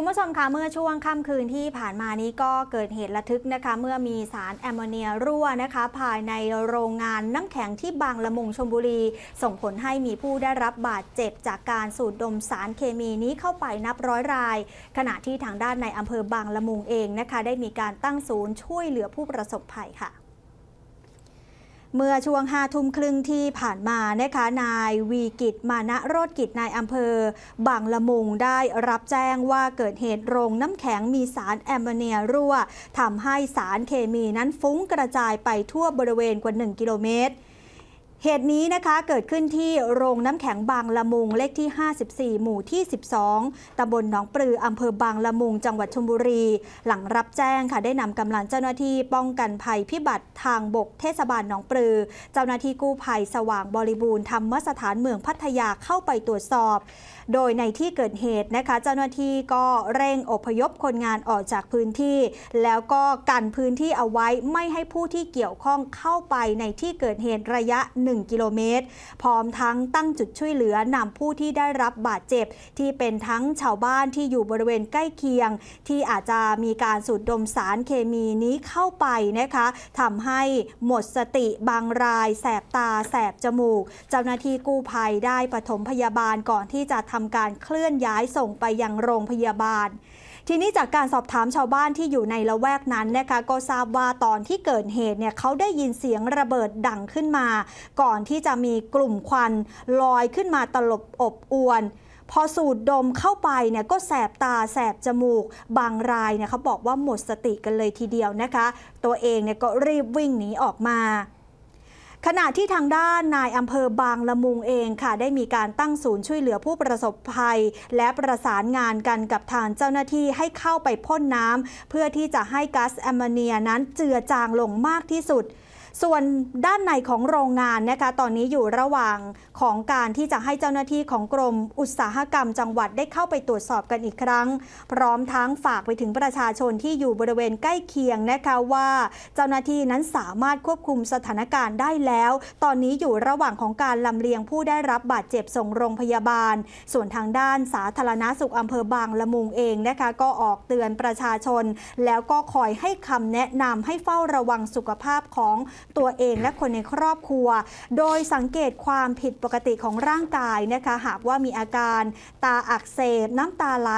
คุณผู้ชมคะเมื่อช่วงค่ำคืนที่ผ่านมานี้ก็เกิดเหตุระทึกนะคะ เมื่อมีสารแอมโมเนียรั่วนะคะ ภายในโรงงานน้ำแข็งที่บางละมุงชลบุรี ส่งผลให้มีผู้ได้รับบาดเจ็บจากการสูดดมสารเคมีนี้เข้าไปนับร้อยราย ขณะที่ทางด้านในอำเภอบางละมุงเองนะคะ ได้มีการตั้งศูนย์ช่วยเหลือผู้ประสบภัยค่ะ เมื่อช่วงห้าทุ่มครึ่งที่ผ่านมานะคะนายวีกิจมานะโรดกิจนายอำเภอบางละมุงได้รับแจ้งว่าเกิดเหตุโรงน้ำแข็งมีสารแอมโมเนียรั่วทำให้สารเคมีนั้นฟุ้งกระจายไปทั่วบริเวณกว่า 1 กิโลเมตร เหตุนี้นะคะเกิดขึ้นที่โรงน้ำแข็งบางละมุงเลขที่ 54 หมู่ที่ 12ตำบลหนองปลืออำเภอบางละมุง จังหวัดชลบุรี หลังรับแจ้งค่ะได้นำกำลังเจ้าหน้าที่ป้องกันภัยพิบัติทางบกเทศบาลหนองปลือ เจ้าหน้าที่กู้ภัยสว่างบริบูรณ์ธรรมสถานเมืองพัทยาเข้าไปตรวจสอบ โดยในที่เกิดเหตุนะคะ เจ้าหน้าที่ก็เร่งอพยพคนงานออกจากพื้นที่ แล้วก็กันพื้นที่เอาไว้ไม่ให้ผู้ที่เกี่ยวข้องเข้าไปในที่เกิดเหตุระยะ1 กิโลเมตร พร้อมทั้งตั้งจุดช่วยเหลือนำผู้ที่ได้รับบาดเจ็บ ที่เป็นทั้งชาวบ้านที่อยู่บริเวณใกล้เคียง ที่อาจจะมีการสูดดมสารเคมีนี้เข้าไปนะคะทำให้หมดสติบางราย แสบตา แสบจมูก เจ้าหน้าที่กู้ภัยได้ปฐมพยาบาลก่อนที่จะทำการเคลื่อนย้ายส่งไปยังโรงพยาบาล ทีนี้จากการสอบถามชาวบ้านที่อยู่ในละแวกนั้นนะคะก็ทราบว่าตอนที่เกิดเหตุเนี่ยเขาได้ยินเสียงระเบิดดังขึ้นมา ก่อนที่จะมีกลุ่มควันลอยขึ้นมาตลบอบอวนพอสูดดมเข้าไปเนี่ยก็แสบตาแสบจมูก บางรายเนี่ยเขาบอกว่าหมดสติกันเลยทีเดียวนะคะ ตัวเองเนี่ยก็รีบวิ่งหนีออกมา ขณะที่ทางด้านนายอำเภอบางละมุงเองค่ะ ได้มีการตั้งศูนย์ช่วยเหลือผู้ประสบภัย และประสานงานกันกับทางเจ้าหน้าที่ให้เข้าไปพ่นน้ำเพื่อที่จะให้ก๊าซแอมโมเนียนั้นเจือจางลงมากที่สุด ส่วนด้านในของโรงงานนะคะตอนนี้อยู่ระหว่างของการที่จะให้เจ้าหน้าที่ของกรมอุตสาหกรรมจังหวัดได้เข้าไปตรวจสอบกันอีกครั้ง พร้อมทั้งฝากไปถึงประชาชนที่อยู่บริเวณใกล้เคียงนะคะว่าเจ้าหน้าที่นั้นสามารถควบคุมสถานการณ์ได้แล้ว ตอนนี้อยู่ระหว่างของการลำเลียงผู้ได้รับบาดเจ็บส่งโรงพยาบาล ส่วนทางด้านสาธารณสุขอำเภอบางละมุงเองนะคะก็ออกเตือนประชาชน แล้วก็คอยให้คำแนะนำให้เฝ้าระวังสุขภาพของตัวเองและคนในครอบครัว โดยสังเกตความผิดปกติของร่างกายนะคะ หากว่ามีอาการตาอักเสบ น้ำตาไหล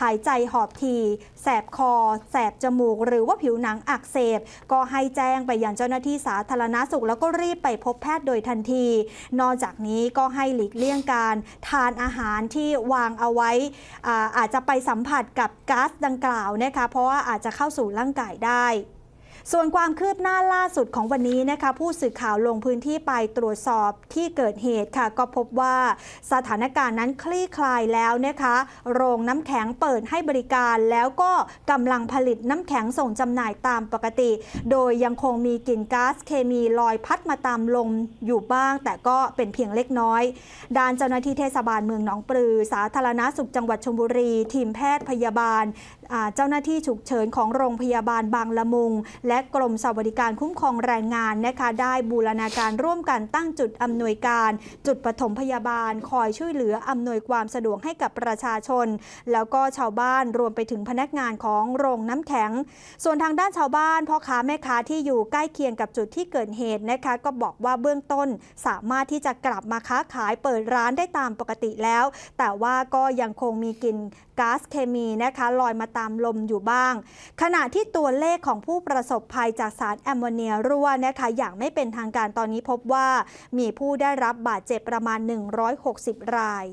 หายใจหอบทีแสบคอ แสบจมูก หรือว่าผิวหนังอักเสบ ก็ให้แจ้งไปยังเจ้าหน้าที่สาธารณสุข แล้วก็รีบไปพบแพทย์โดยทันที นอกจากนี้ก็ให้หลีกเลี่ยงการทานอาหารที่วางเอาไว้อาอาจจะไปสัมผัสกับก๊าซดังกล่าวนะคะ เพราะว่าอาจจะเข้าสู่ร่างกายได้ ส่วนความคืบหน้าล่าสุดของวันนี้นะคะ ผู้สื่อข่าวลงพื้นที่ไปตรวจสอบที่เกิดเหตุค่ะ ก็พบว่าสถานการณ์นั้นคลี่คลายแล้วนะคะ โรงน้ำแข็งเปิดให้บริการ แล้วก็กำลังผลิตน้ำแข็งส่งจำหน่ายตามปกติ โดยยังคงมีกลิ่นก๊าซเคมีลอยพัดมาตามลมอยู่บ้าง แต่ก็เป็นเพียงเล็กน้อย ด้านเจ้าหน้าที่เทศบาลเมืองหนองปลือ สาธารณสุขจังหวัดชลบุรี ทีมแพทย์พยาบาล เจ้าหน้าที่ฉุกเฉินของโรงพยาบาลบางละมุงและกรมสวัสดิการคุ้มครองแรงงานนะคะได้บูรณาการร่วมกันตั้งจุดอำนวยการ จุดปฐมพยาบาล คอยช่วยเหลืออำนวยความสะดวกให้กับประชาชน แล้วก็ชาวบ้านรวมไปถึงพนักงานของโรงน้ำแข็ง ส่วนทางด้านชาวบ้านพ่อค้าแม่ค้าที่อยู่ใกล้เคียงกับจุดที่เกิดเหตุนะคะก็บอกว่าเบื้องต้นสามารถที่จะกลับมาค้าขายเปิดร้านได้ตามปกติแล้ว แต่ว่าก็ยังคงมีกลิ่นก๊าซเคมีนะคะลอยมาตามลมอยู่บ้าง ขณะที่ตัวเลขของผู้ประสบบภัยจากสารแอมโมเนียรั่วนะคะอย่างไม่เป็นทางการตอนนี้พบว่ามีผู้ได้รับบาดเจ็บประมาณ 160 ราย